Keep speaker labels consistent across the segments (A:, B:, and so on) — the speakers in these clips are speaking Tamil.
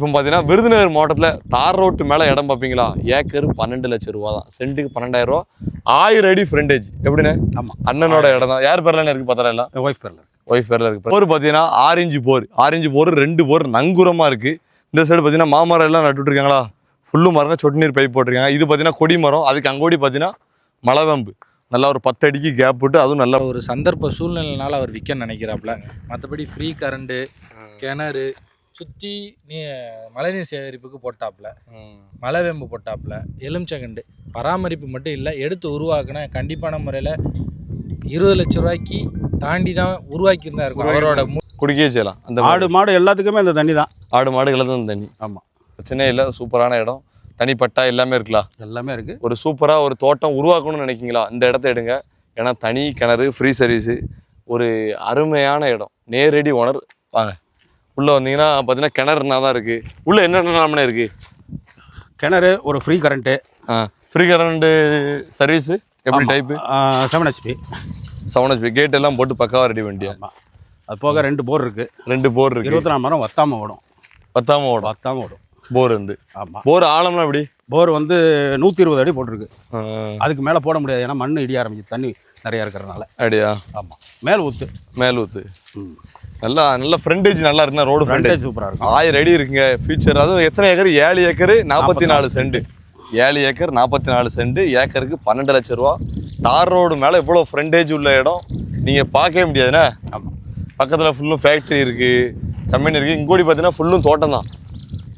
A: இப்போ பார்த்தீங்கன்னா விருதுநகர் மாவட்டத்தில் தார் ரோட்டு மேலே இடம் பார்ப்பீங்களா? ஏக்கர் பன்னெண்டு லட்சம் ரூபா தான் சென்ட்டுக்கு பன்னெண்டாயிரம் ரூபா. ஆயிரம் அடி ஃப்ரண்டேஜ் எப்படிண்ணே?
B: ஆமாம்
A: அண்ணனோட இடம் தான் யார் பேர்ல இருக்கு பத்திரம் எல்லாம்?
B: ஒய்ஃப் பேரில்
A: ஒய்ஃப் பேர்ல இருக்கு. போர் பார்த்தீங்கன்னா ஆரஞ்சு போர். ஆரஞ்சு போர் ரெண்டு போர் நங்குரமா இருக்கு. இந்த சைடு பார்த்தீங்கன்னா மாமரம் எல்லாம் நட்டுட்டு இருக்காங்களா ஃபுல்லு மரங்க சொட்டு நீர் பைப் போட்டிருக்காங்க. இது பார்த்தீங்கன்னா கொடி மரம் அதுக்கு அங்கோடி பார்த்தீங்கன்னா மலவேம்பு. நல்லா ஒரு பத்து அடிக்கு கேப் விட்டு அதுவும் நல்லா
C: ஒரு சந்தர்ப்ப சூழ்நிலைனால அவர் விற்க நினைக்கிறாப்புல. மற்றபடி ஃப்ரீ கரண்ட்டு கிணறு சுற்றி நீ மழைநீர் சேகரிப்புக்கு போட்டாப்புல மலைவேம்பு போட்டாப்புல எலுமிச்சங்கண்டு. பராமரிப்பு மட்டும் இல்லை எடுத்து உருவாக்குன கண்டிப்பான முறையில் இருபது லட்ச ரூபாய்க்கு தாண்டி தான் உருவாக்கியிருந்தா இருக்கும் அவரோட
A: குடிக்கவே செய்யலாம். அந்த
B: ஆடு மாடு எல்லாத்துக்குமே இந்த தண்ணி தான்.
A: ஆடு மாடு இழந்த தண்ணி.
B: ஆமாம்
A: பிரச்சனையே இல்லை சூப்பரான இடம். தனிப்பட்டா எல்லாமே இருக்கலாம்
B: எல்லாமே இருக்கு.
A: ஒரு சூப்பராக ஒரு தோட்டம் உருவாக்கணும்னு நினைக்கிங்களா இந்த இடத்த எடுங்க. ஏன்னா தனி கிணறு ஃப்ரீ சர்வீஸு ஒரு அருமையான இடம். நேரடி ஓனர். வாங்க. உள்ளே வந்தீங்கன்னா பார்த்தீங்கன்னா கிணறுனா தான் இருக்குது உள்ளே என்னென்ன இருக்குது
B: கிணறு ஒரு free current
A: free current service எப்படி type
B: seven HP
A: seven HP gate எல்லாம் போட்டு பக்காவாக ரெடி
B: ஆமாம் அது போக ரெண்டு போர் இருக்கு.
A: ரெண்டு போர் இருக்கு.
B: இருபத்தி நாலு மரம் வத்தாம ஓடும்.
A: பத்தாம ஓடும்.
B: வத்தாம ஓடும்.
A: போர் இருந்து
B: ஆமாம்
A: போர் ஆழம்னா எப்படி?
B: போர் வந்து நூற்றி இருபது அடி போட்டிருக்கு. அதுக்கு மேலே போட முடியாது ஏன்னா மண் இடிய ஆரம்பிச்சு தண்ணி நிறையா இருக்கிறதுனால.
A: அப்படியா?
B: ஆமாம் மேல் ஊத்து.
A: மேல் ஊத்து. நல்லா நல்ல ஃப்ரண்டேஜ் நல்லா இருக்குண்ணா ரோடு ஃப்ரண்டேஜ்
B: சூப்பராக இருக்கும்
A: ஆயிரம் அடி இருக்குங்க ஃபியூச்சர் அதுவும் எத்தனை ஏக்கர்? ஏழு ஏக்கர் நாற்பத்தி நாலு சென்ட் ஏழு ஏக்கர் நாற்பத்தி நாலு சென்ட் ஏக்கருக்கு பன்னெண்டு லட்ச ரூபா. தார் ரோடு மேலே இவ்வளோ ஃப்ரண்டேஜ் உள்ள இடம். நீங்கள் பார்க்கவே முடியாதுண்ணே.
B: ஆமாம்
A: பக்கத்தில் ஃபுல்லும் ஃபேக்ட்ரி இருக்குது கம்பெனி இருக்குது இங்கோடி பார்த்தீங்கன்னா ஃபுல்லும் தோட்டம் தான்.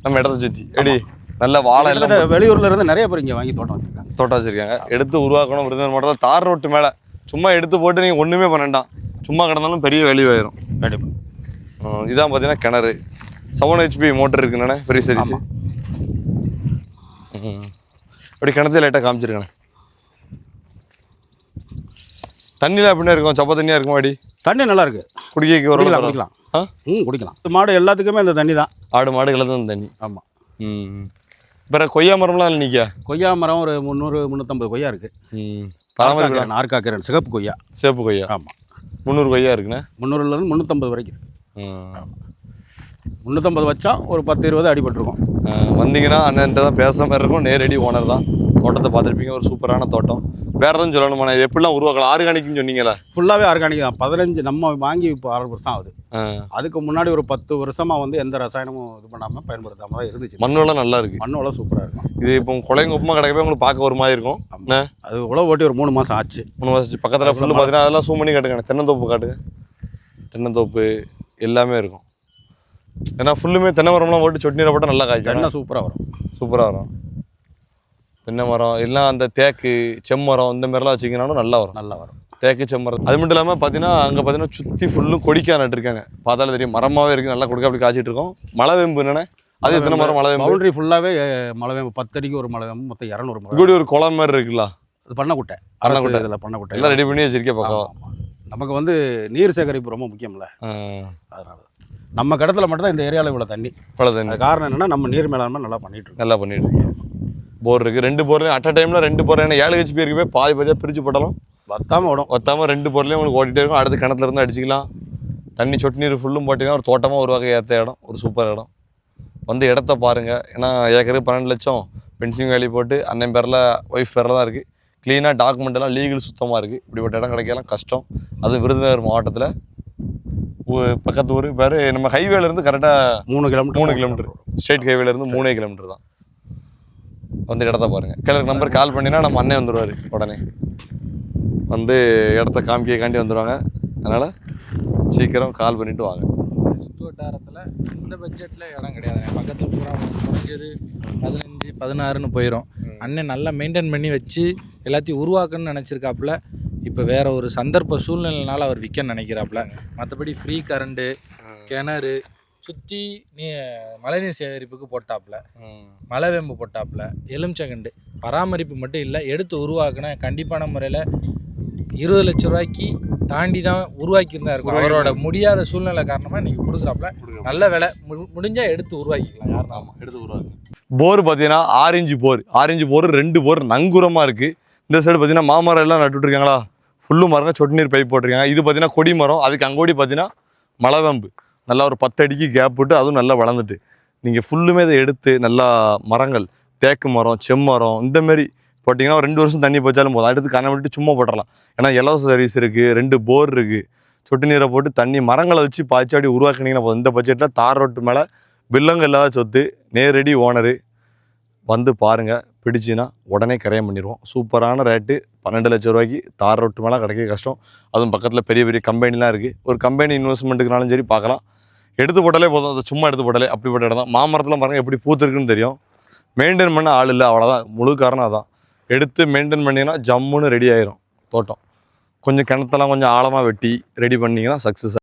A: நம்ம இடத்த சுற்றி எடி நல்ல வாழை எல்லாம்
B: கிட்டத்தட்ட வெளியூர்ல இருந்து நிறைய பேர் இங்கே வாங்கி தோட்டம் வச்சிருக்காங்க.
A: தோட்டம் வச்சிருக்காங்க. எடுத்து உருவாக்கணும். விருதுநகர் மாவட்டத்தில் தார் ரோட்டு மேலே. சும்மா எடுத்து போட்டு நீங்கள் ஒன்றுமே பண்ணண்டாம் சும்மா கிடந்தாலும் பெரிய வேல்யூ ஆயிரும்.
B: கண்டிப்பாக
A: இதான் பார்த்தீங்கன்னா கிணறு. செவன் ஹெச்பி மோட்டர் இருக்குண்ணே ஃப்ரீ சர்வீஸ் அப்படி கிணத்துல லைட்டாக காமிச்சிருக்கேண்ணே தண்ணியில் எப்படின்னா இருக்கும்? சப்ப தண்ணியாக இருக்கும் அடி?
B: தண்ணி நல்லா இருக்கு.
A: குடிக்கைக்கு
B: குடிக்கலாம்
A: ஒரு
B: குடிக்கலாம்.
A: ஆ?
B: ம் குடிக்கலாம். மாடு எல்லாத்துக்குமே இந்த தண்ணி தான்.
A: ஆடு மாடு கிளந்து தண்ணி.
B: ஆமாம்
A: ம் வேற கொய்யா மரம்லாம் இல்லை நிற்கா
B: கொய்யா மரம் ஒரு முந்நூறு முந்நூற்றம்பது கொய்யா இருக்கு.
A: ம் பராமரிப்பு
B: ஆர்காக்கிரன் சிகப்பு கொய்யா.
A: சேப்பு கொய்யா.
B: ஆமாம்
A: முந்நூறு கொய்யா இருக்குண்ணே?
B: முந்நூறுலேருந்து முந்நூற்றம்பது வரைக்கும். முந்நூற்றம்பது வச்சா ஒரு பத்து இருபது அடிபட்டிருக்கும்.
A: வந்தீங்கன்னா அண்ணன்ட்ட தான் பேசுற மாதிரி இருக்கும் நேரடி ஓனர் தான். தோட்டத்தை பார்த்துருப்பீங்க. ஒரு சூப்பரான தோட்டம். வேற எதுவும் சொல்லணுமா இது எப்படிலாம் உருவாக்கலாம்? ஆர்கானிக்னு சொன்னீங்களே
B: ஃபுல்லாகவே ஆர்கானிக் தான். பதினஞ்சு நம்ம வாங்கி இப்போ ஆறு வருஷம் ஆகுது. அதுக்கு முன்னாடி ஒரு பத்து வருஷமா வந்து எந்த ரசாயனமும் இது பண்ணாமல் பயன்படுத்தாம தான் இருந்துச்சு.
A: மண் வளம் நல்லா இருக்கு.
B: மண் வளம் சூப்பராக இருக்கும்.
A: இது இப்போ குழைங்க உப்புமா கிடைக்கவே உங்களுக்கு பார்க்க ஒரு மாதிரி இருக்கும்?
B: அது உழவு ஓட்டி ஒரு மூணு மாதம் ஆச்சு.
A: மூணு வருஷம் பக்கத்தில் ஃபுல்லு பார்த்தீங்கன்னா அதெல்லாம் சூம் பண்ணி காட்டுங்க. தென்னந்தோப்பு காட்டுங்க தென்னந்தோப்பு எல்லாமே இருக்கும். ஏன்னா ஃபுல்லுமே தென்னை மரம்லாம் போட்டு சொட்டு நீரை போட்டால் நல்லா காய்க்கும்.
B: எண்ணெய் சூப்பராக வரும்.
A: சூப்பராக வரும். தென்னை மரம் எல்லாம் அந்த தேக்கு செம்மரம் இந்த மாதிரிலாம் வச்சிங்கனாலும் நல்லா வரும்.
B: நல்லா வரும்.
A: தேக்கு செம்மரம். அது மட்டும் இல்லாமல் பார்த்தீங்கன்னா அங்கே பார்த்தீங்கன்னா சுற்றி ஃபுல்லும் கொடிக்கா நட்டுருக்காங்க பார்த்தாலும் தெரியும். மரமாகவே இருக்குது நல்லா கொடுக்க அப்படி காய்ச்சிட்டு இருக்கோம். மலை வேம்பு என்னண்ணே அது எத்தனை மரம்? மலை வேம்பு?
B: பவுண்டரி ஃபுல்லாகவே மழை வேம்பு. பத்து அடிக்கு ஒரு மழை வேம்பு. மொத்தம் இரநூறு மழை
A: இப்படி ஒரு குளம் மாதிரி இருக்குல்ல?
B: அது பண்ணக்குட்டை.
A: பண்ணைக்குட்டை.
B: இதில் பண்ணக்குட்டை.
A: எல்லாம் ரெடி பண்ணி வச்சிருக்கேன் பக்கம்.
B: நமக்கு வந்து நீர் சேகரிப்பு ரொம்ப முக்கியம்ல. அதனால தான். நம்ம கடத்துல மட்டும் தான் இந்த ஏரியாவில் இவ்வளோ தண்ணி.
A: பல தண்ணி.
B: காரணம் என்னன்னா நம்ம நீர் மேலாண்மை நல்லா பண்ணிட்டு இருக்கோம்.
A: நல்லா பண்ணிட்டு இருக்கேன் போர் இருக்குது ரெண்டு போர் அட் அ டைமில் ரெண்டு போர் ஏன்னா ஏழு ஹெச்பி இருக்குமே. பாதி பாதியாக பிரித்து போட்டாலும்
B: வத்தாம ஓடும்.
A: ஒத்தாமல் ரெண்டு பொருளையும் உங்களுக்கு ஓட்டிகிட்டே இருக்கும். அடுத்து கிணத்துல இருந்து அடிச்சிக்கலாம். தண்ணி சொட்டு நீர் ஃபுல்லும் போட்டிங்கன்னா ஒரு தோட்டமாக ஒரு வகை ஏற்ற இடம். ஒரு சூப்பர் இடம். வந்து இடத்த பாருங்கள் ஏன்னா ஏக்கருக்கு பன்னெண்டு லட்சம். பென்சிங் வேலி போட்டு அண்ணன் பேரில் ஒய்ஃப் பேரில் தான் இருக்குது க்ளீனாக டாக்குமெண்ட் எல்லாம் லீகல் சுத்தமாக இருக்குது இப்படிப்பட்ட இடம் கிடைக்கலாம் கஷ்டம். அதுவும் விருதுநகர் மாவட்டத்தில். பக்கத்து ஊர் பேர் நம்ம ஹைவேல இருந்து கரெக்டாக
B: மூணு கிலோமீட்டர்
A: மூணு கிலோமீட்டர் ஸ்டேட் ஹைவேல இருந்து மூணே கிலோமீட்டர் தான். வந்து இடத்த பாருங்க. கிழக்கு நம்பர் கால் பண்ணினா நம்ம அண்ணன் வந்துடுவார் உடனே. வந்து இடத்த காமிக்காண்டி வந்துடுவாங்க அதனால் சீக்கிரம் கால் பண்ணிட்டு வாங்க.
C: சுற்று வட்டாரத்தில் இந்த பட்ஜெட்டில் இடம் கிடையாது பக்கத்தில் பூரா குறைஞ்சது பதினஞ்சு பதினாறுன்னு போயிடும் அண்ணன் நல்லா மெயின்டைன் பண்ணி வச்சு எல்லாத்தையும் உருவாக்கணும்னு நினச்சிருக்காப்புல. இப்போ வேற ஒரு சந்தர்ப்ப சூழ்நிலைனால அவர் விற்க நினைக்கிறாப்புல. மற்றபடி ஃப்ரீ கரண்ட்டு கிணறு சுற்றி நீ மழைநீர் சேகரிப்புக்கு போட்டாப்புல மலைவேம்பு போட்டாப்புல எலுமிச்சங்கண்டு. பராமரிப்பு மட்டும் இல்லை எடுத்து உருவாக்குன கண்டிப்பான முறையில் இருபது லட்ச ரூபாய்க்கு தாண்டி தான் உருவாக்கியிருந்தா இருக்கும். அவரோட முடியாத சூழ்நிலை காரணமாக இன்னைக்கு கொடுக்குறாப்புல நல்ல விலை. மு- முடிஞ்சா எடுத்து உருவாக்கிக்கலாம் யாருனாலும்
A: ஆமாம் எடுத்து வருவாங்க போர் பார்த்தீங்கன்னா ஆரஞ்சு போர். ஆரஞ்சு போர் ரெண்டு போர் நங்குரமாக இருக்குது இந்த சைடு பார்த்தீங்கன்னா மாமரம் எல்லாம் நட்டுட்டு இருக்காங்களா ஃபுல்லும் மரங்க சொட்டு நீர் பைப் போட்டிருக்காங்க. இது பார்த்தீங்கன்னா கொடி மரம். அதுக்கு அங்கோடி பார்த்தீங்கன்னா மலவேம்பு நல்லா ஒரு பத்து அடிக்கு கேப் விட்டு அதுவும் நல்லா வளர்ந்துட்டு. நீங்கள் ஃபுல்லுமே இதை எடுத்து நல்லா மரங்கள் தேக்கு மரம் செம்மரம் இந்த மாதிரி போட்டிங்கன்னா ஒரு ரெண்டு வருஷம் தண்ணி போச்சாலும் போதும். அடுத்து கண்ணை விட்டு சும்மா போட்டுடலாம் ஏன்னா இலவச சர்வீஸ் இருக்குது ரெண்டு போர் இருக்குது சொட்டு நீரை போட்டு தண்ணி மரங்களை வச்சு பாய்ச்சி அப்படி உருவாக்கினீங்கன்னா போதும். இந்த பட்ஜெட்டில் தார் ரோட்டு மேலே வில்லங்கள் இல்லாத சொத்து நேரடி ஓனரு வந்து பாருங்கள் பிடிச்சின்னா உடனே கரையம் பண்ணிடுவோம். சூப்பரான ரேட்டு பன்னெண்டு லட்ச ரூபாய்க்கு தார் ரோட்டு மேலே கிடைக்க கஷ்டம். அதுவும் பக்கத்தில் பெரிய பெரிய கம்பெனிலாம் இருக்குது ஒரு கம்பெனி இன்வெஸ்ட்மெண்ட்டுக்குனாலும் சரி பார்க்கலாம். எடுத்து போட்டாலே போதும். அதை சும்மா எடுத்து போட்டாலே அப்படிப்பட்ட இடம் தான். மாமரத்தில் பாருங்கள் எப்படி பூத்துருக்குன்னு தெரியும். மெயின்டைன் பண்ண ஆள் இல்லை. அவ்வளோதான் முழு காரணம் அதான். எடுத்து மெயின்டைன் பண்ணிங்கன்னா ஜம்முன்னு ரெடி ஆயிரும். தோட்டம். கொஞ்சம் கிணத்தெல்லாம் கொஞ்சம் ஆழமாக வெட்டி ரெடி பண்ணிங்கன்னா சக்ஸஸ்